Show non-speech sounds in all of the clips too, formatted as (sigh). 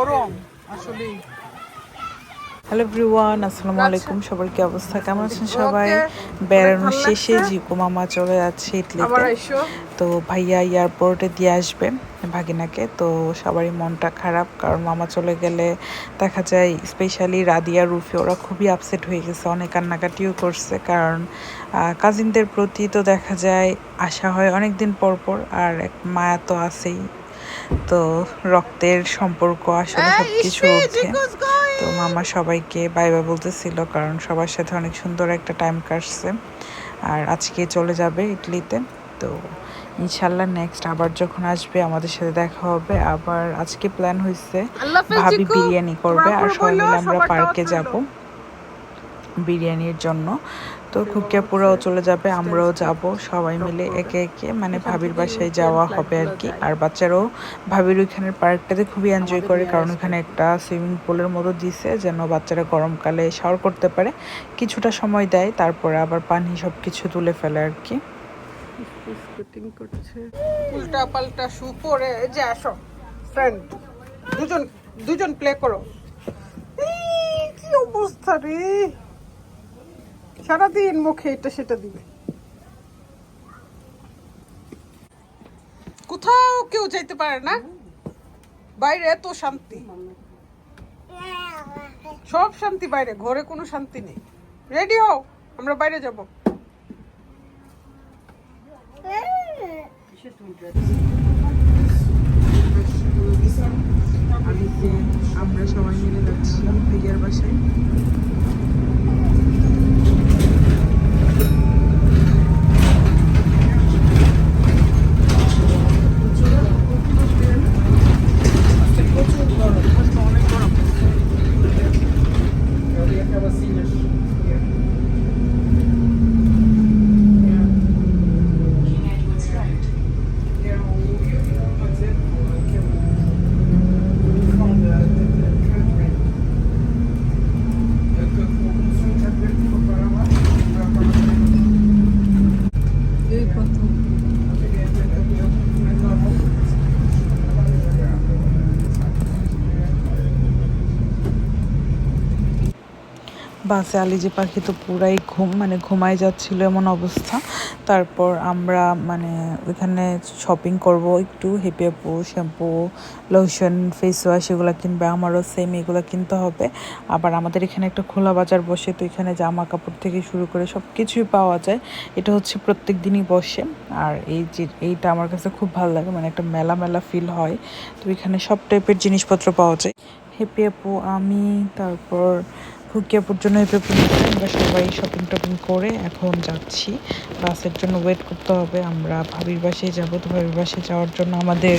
গরম আসলে hello everyone আসসালামু আলাইকুম সবার কি অবস্থা? কেমন আছেন সবাই? বেড়ানোর শেষে জিকু মামা চলে যাচ্ছে ইটলিতে তো ভাইয়া এয়ারপোর্টে দিয়ে আসবে ভাগিনাকে। তো সবারই মনটা খারাপ কারণ মামা চলে গেলে দেখা যায় স্পেশালি রাদিয়া রুফি ওরা খুবই আপসেট হয়ে গেছে। অনেক কান্নাকাটিও করছে কারণ কাজিনদের প্রতি তো দেখা যায় আশা হয় অনেক দিন পর পর আর এক মায়া তো আছেই। তো রক্তের সম্পর্ক আসলে সব কিছু তো মামা সবাইকে বাই বাই বলতেছিল কারণ সবার সাথে অনেক সুন্দর একটা টাইম কাটছে। আর আজকে চলে যাবে ইটলিতে। তো ইনশাল্লাহ নেক্সট আবার যখন আসবে আমাদের সাথে দেখা হবে। আবার আজকে প্ল্যান হয়েছে ভাবি বিরিয়ানি করবে। আর সবাই মিলে আমরা পার্কে যাব। বিরিয়ানির জন্য। তো খুকিয়াপুরাও চলে যাবে, আমরাও যাব। সবাই মিলে একে একে মানে ভাবির বাসায় যাওয়া হবে আর কি। আর বাচ্চারাও ভাবির ওইখানের পার্কটাতে খুবই এনজয় করে, কারণ ওখানে একটা সুইমিং পুলের মতো দিছে, যেন বাচ্চারা গরমকালে শাওয়ার করতে পারে। কিছুটা সময় দেয়, তারপরে আবার পানি সব কিছু তুলে ফেলে আর কি। উল্টা পাল্টা যে আসো ফ্রেন্ড দুজন দুজন প্লে করো। কি অবস্থা রে? সারাদিন মুখে এটা, সেটা দিবে। কোথাও কেউ যাইতে পারে না। বাইরে এত শান্তি। সব শান্তি বাইরে, ঘরে কোনো শান্তি নেই। রেডি হও, আমরা বাইরে যাব। আমরা সবাই মিলে যাচ্ছি বাসায়। aquelas ilhas. বাসে আলিজি পাখি তো পুরাই ঘুম মানে ঘুমাই যাচ্ছিল এমন অবস্থা। তারপর আমরা মানে ওইখানে শপিং করব, একটু happy shampoo lotion face wash এগুলো কিনবে, আমারও সেম এগুলো কিনতে হবে। আবার আমাদের এখানে একটা খোলা বাজার বসে, তো এখানে জামা কাপড় থেকে শুরু করে সব কিছুই পাওয়া যায়। এটা হচ্ছে প্রত্যেক দিনই বসে। আর এই যে, এইটা আমার কাছে খুব ভালো লাগে মানে একটা মেলা মেলা ফিল হয়। তো এখানে সব টাইপের জিনিসপত্র পাওয়া যায়। হেপি আপু আমি, তারপর হুকিয়াপুর পর্যন্ত আমরা সবাই শপিং টপিং করে এখন যাচ্ছি। বাসের জন্য ওয়েট করতে হবে। আমরা ভাবির বাসায় যাব। তো ভাবির বাসায় যাওয়ার জন্য আমাদের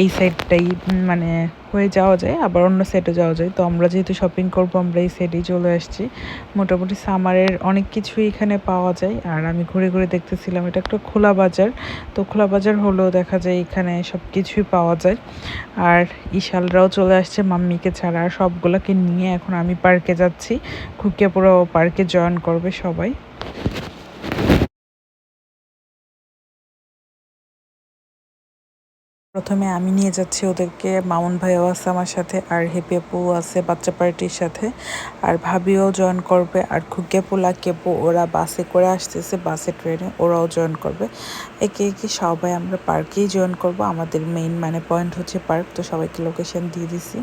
এই সাইডটাই মানে হয়ে যাওয়া যায়, আবার অন্য সাইডে যাওয়া যায়। তো আমরা যেহেতু শপিং করব, আমরা এই সাইডেই চলে আসছি। মোটামুটি সামারের অনেক কিছুই এখানে পাওয়া যায়। আর আমি ঘুরে ঘুরে দেখতেছিলাম, এটা একটা খোলা বাজার। তো খোলা বাজার হলেও দেখা যায় এখানে সব কিছুই পাওয়া যায়। আর ইশালরাও চলে আসছে মাম্মিকে ছাড়া। আর সবগুলোকে নিয়ে এখন আমি পার্কে যাচ্ছি। খুকিয়াপুরাও পার্কে জয়েন করবে সবাই। প্রথমে আমি নিয়ে যাচ্ছি ওদেরকে, মামুন ভাইও আছে আমার সাথে, আর হেপি আপু আছে বাচ্চা পার্টির সাথে। আর ভাবিও জয়েন করবে, আর খুকিয়াপু লাকিয়াপু ওরা বাসে করে আসতেছে বাসে ট্রেনে ওরাও জয়েন করবে। একে একে সবাই আমরা পার্কেই জয়েন করব, আমাদের মেইন মানে পয়েন্ট হচ্ছে পার্ক তো সবাইকে লোকেশন দিয়ে দিছি।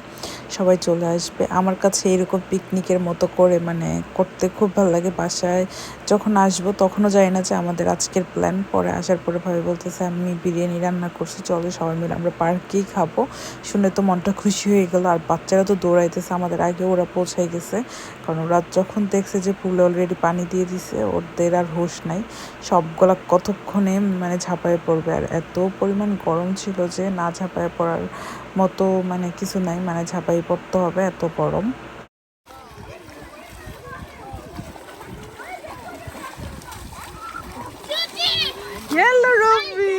সবাই চলে আসবে। আমার কাছে এরকম পিকনিকের মতো করে মানে করতে খুব ভালো লাগে, বাসায় যখন আসব তখনও জানি না যে আমাদের আজকের প্ল্যান পরে আসার পরে ভাবি বলতেছে, আমি বিরিয়ানি রান্না করছি, চলো সবাই মিলে আমরা পার্কেই খাব। শুনে তো মনটা খুশি হয়ে গেল। আর বাচ্চারা তো দৌড়াইতেছে, আমাদের আগে ওরা পৌঁছাই গেছে কারণ ওরা যখন দেখছে যে পুলে অলরেডি পানি দিয়ে দিছে, ওদের আর হোশ নাই। সবগুলা কতক্ষণে মানে ঝাঁপায় পড়বে? আর এত পরিমাণ গরম ছিল যে না ঝাঁপায় পড়ার মতো মানে কিছু নাই মানে ঝাঁপাই পড়তে হবে, এত গরম হ্যালো রবি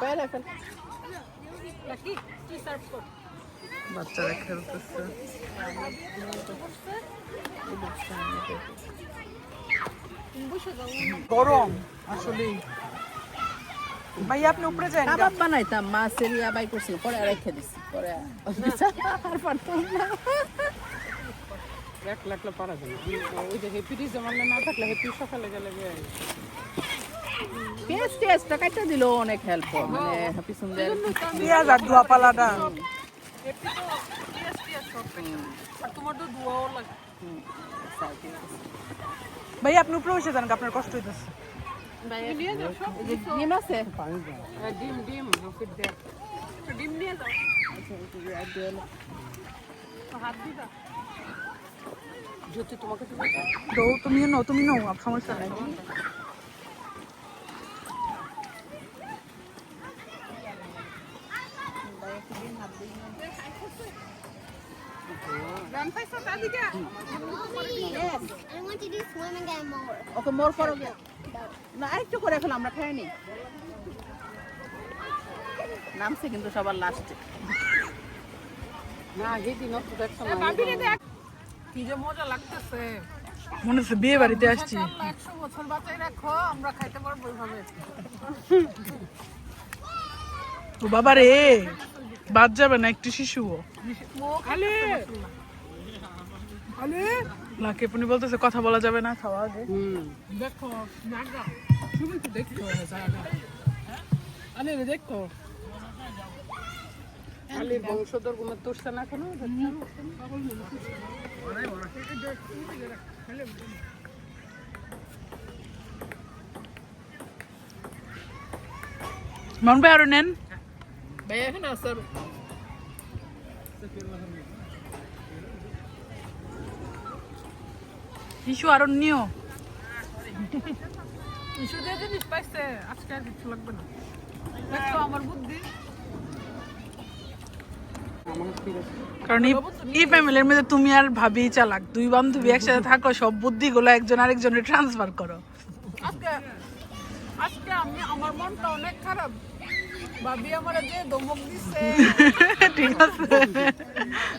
বাইরে ফেল বাচ্চারা খেলতেছে। গরম আসলে ভাইয়া আপনি উপরে যান কাবাব বানাইতাম মাছের ইয়া বাই করছিল পরে রেখে দিছি পরে আর। পারতাম না। এক লাখলে পারা যাবে ওই যে হ্যাপি ডিজ আমার না থাকলে হ্যাপি সকালে গেলে পেঁয়াজ টেস্টটা কাটতে দিল অনেক হেল্প মানে হ্যাপি সুন্দর। পেঁয়াজ আর ধোয়া পালাটা। তোমার তো ধোয়াও লাগে। ভাইয়া আপনি উপরে বসে যান আপনার কষ্ট হইতেছে। ডিম আছে? হ্যাঁ, ডিম ডিম ডিম নিয়ে যাও। হাত দিবা। জ্যোতি তোমাকে দিবে তুমিও নাও তুমি নাও সমস্যা নাই। ওকে মোর করো গে। না আরেকটু করে এখন আমরা খাইনি নামছে কিন্তু সবার লাস্টে না দিদি নষ্ট দেখছ না বাবিরে দেখ। কি যে মজা লাগতেছে। মনে হচ্ছে বিয়ে বাড়িতে আসছি। একশো বছর বাঁচাই রাখো আমরা খাইতে পারব ও বাবা রে বাদ যাবে না একটু শিশুও। আলে লাকে পুনি বলতেছে কথা বলা যাবে না খাওয়া আগে। দেখো তুমি তো দেখছ জায়গা আলে দেখো। আলির বংশধরগুলো তুলছে না কোনো? মন ভাই আরও নেন। ভাই এখন আসার ইস্যু আরও নিও। ইস্যু দিয়ে জিনিস পাইছে আজকে আর কিছু লাগবে না। দেখো আমার বুদ্ধি। কারণ এই- ফ্যামিলির মধ্যে তুমি আর ভাবি চালাক দুই বান্ধবী একসাথে থাকো সব বুদ্ধিগুলো একজন আরেকজনের ট্রান্সফার করো। আজকে আজকে আমি আমার মনটা অনেক খারাপ। ভাবি আমার যে ধমক দিছে। (laughs) ঠিক আছে।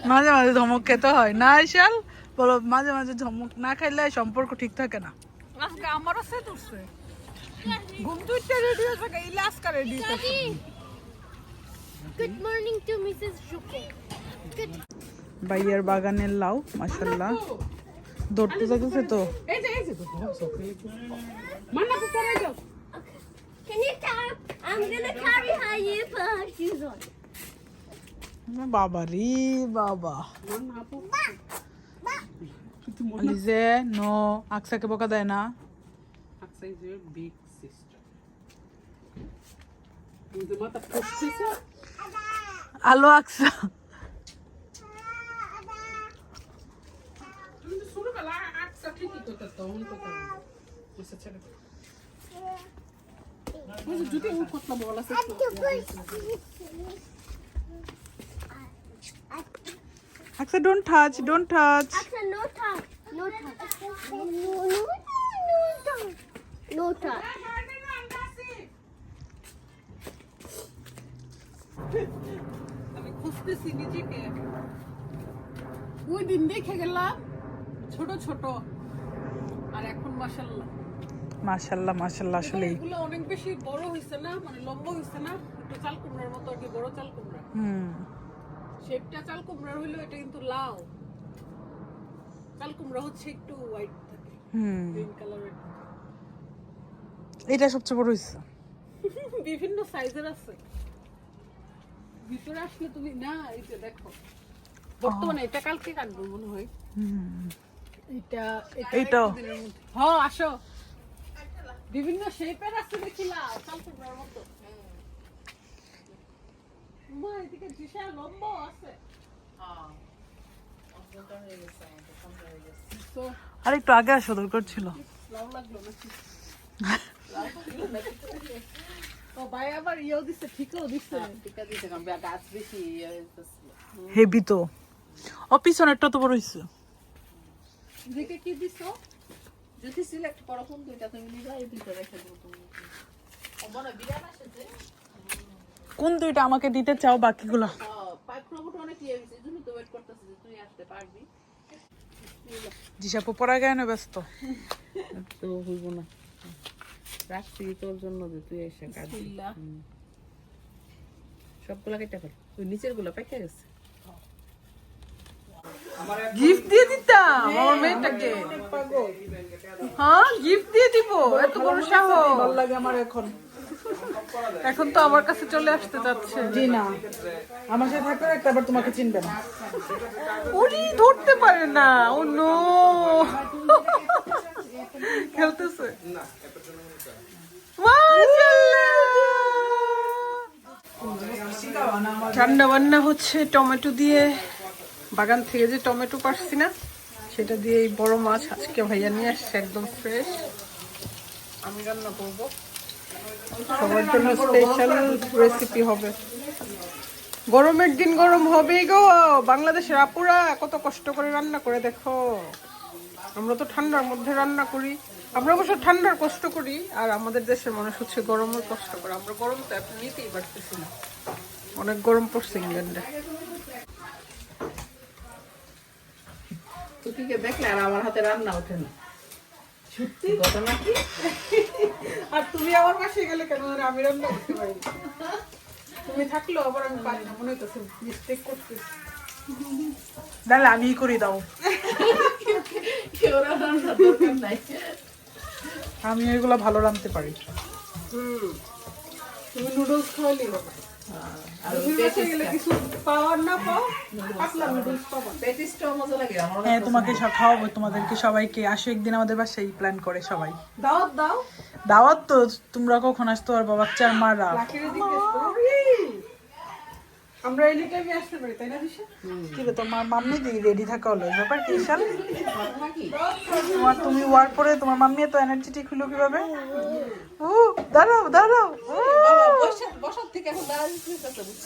মাঝে মাঝে ধমক খেতে হয়। না আইসাল বলো মাঝে মাঝে ধমক না খাইলে সম্পর্ক ঠিক থাকে না আজকে আমারও সে ঘুম তুইতে রেডি হয়ে আজকে morning to Mrs. Shuke. Good. বাগানের লাউ মাসাল্লাহ ধরতে যাচ্ছে তো এই যে এই যে মান্না তো পরে যাও Can you carry? I'm gonna carry her. Put her shoes on. বাবা রে বাবা আপু লিজে নো আকসাকে বকা দেয় না। ঠিকই তো করতো অন তো করতো বুঝতে ছেড়ে দে ওই যে যদি ও কতলা বল don't touch don't touch Actually, no touch. No touch. No, no, no, no. No touch. আমি খুঁজতেছি নিজেকে ওই দিন দেখে গেলাম ছোট ছোট আর এখন মাসাল্লাহ মাশাল্লাহ মাশাল্লাহ আসলেই এগুলো অনেক বেশি বড় হয়েছে না মানে লম্বা হয়েছে না একটু চাল কুমড়ার মতো আর কি বড় চাল কুমড়া হুম শেপটা চাল কুমড়ার হইল এটা কিন্তু লাল কুমড়া হচ্ছে একটু হোয়াইট থাকে। হুম। গ্রিন কালারের এটা সবচেয়ে বড় হয়েছে (laughs) বিভিন্ন সাইজের আছে। ভিতরে আসলে তুমি না এই যে দেখো। বর্তমানে এটা কালকে কাটবো মনে হয়। এটা এটা। হ্যাঁ আসো। বিভিন্ন শেপের আছে দেখিলা চাল কুমড়ার মতো। মা এদিকে লম্বা আছে। তো আর একটু আগে আসা দরকার ছিল। লাউ ও ভাই আবার ইয়েও দিচ্ছে ঠিকও দিচ্ছে টিকা দিতে কারণ গাছ বেশি ইয়ে। হেভি তো। ও পিছনেরটা তো বড় হয়েছে এদিকে কি দিছো? যদি সিলেক্ট করো কোন দুইটা তুমি নিবা এই দুইটা রেখে দেবো তুমি। ও বড় বিড়াল আসে যে। কোন দুইটা আমাকে দিতে চাও বাকিগুলো? অনেক ইয়ে হয়েছে জন্য তো ওয়েট করতেছি যে তুই আসতে পারবি। জিসাপু পড়া গেছে ব্যস্ত? তো হইব না। রাখছি তোর জন্য যে তুই এসে কাজ সবগুলা কেটে ফেল। ওই নিচেরগুলা পেকে গেছে। গিফট দিয়ে দিতাম আমার মেয়েটাকে। হ্যাঁ গিফট দিয়ে দিব এত বড় সাহস। ভালো লাগে আমার এখন। এখন তো আমার কাছে চলে আসতে যাচ্ছে। জি না আমার সাথে থাকলে আবার তোমাকে চিনবে না। উনি ধরতে পারে না ও নো। খেলতেছে। রান্না বান্না হচ্ছে টমেটো দিয়ে। বাগান থেকে যে টমেটো পারছি না সেটা দিয়ে এই বড় মাছ আজকে ভাইয়া নিয়ে আসছে একদম ফ্রেশ আমি রান্না করব। সবার জন্য স্পেশাল রেসিপি হবে। গরমের দিন গরম হবেই গো। বাংলাদেশের আপুরা কত কষ্ট করে রান্না করে, দেখো। আমরা তো ঠান্ডার মধ্যে রান্না করি। আমরা অবশ্য ঠান্ডার কষ্ট করি, আর আমাদের দেশের মানুষ হচ্ছে গরমের কষ্ট করে। আমরা গরম তো এখন নিতেই পারতেছি না। অনেক গরম পড়ছে ইংল্যান্ডে। দেখলে আর আমার হাতে রান্না ওঠে না? সত্যি? ঘটনা কি আর তুমি আমার পাশে গেলে কেন? ধরে আমি রান্না করতে পারি তুমি থাকলেও আবার আমি পারি না মনে হইতেছে মিস্টেক করতেছি। তাহলে আমি করি দাও। আমি এগুলো ভালো রাঁধতে পারি। হুম। তুমি নুডলস খাওয়ালেই হ্যাঁ তোমাকে সব খাওয়াবো তোমাদেরকে সবাইকে। আসো একদিন আমাদের বাসায় প্ল্যান করে সবাই। দাওয়াত দাও। দাওয়াত তো তোমরা কখন আসতো আর চার মারা। আমরা এনি টাইমে আসতে পারি তাই না দিশা কি রে তোমার মাম্মি দি রেডি থাকা হলো? ব্যাপার কি শাল তোমার তুমি ওয়ার্ক করে তোমার মাম্মি এত এনার্জেটিক হলো কীভাবে? ও দাঁড়াও দাঁড়াও। বসার থেকে এখন দাঁড়া দিতে বুঝছ?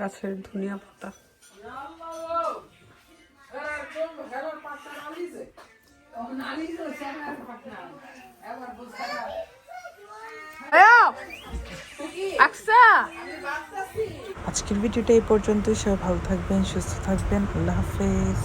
গাছের ধনিয়া পাতা। আজকের ভিডিওটা এই পর্যন্তই। সব ভালো থাকবেন সুস্থ থাকবেন। আল্লাহ হাফেজ।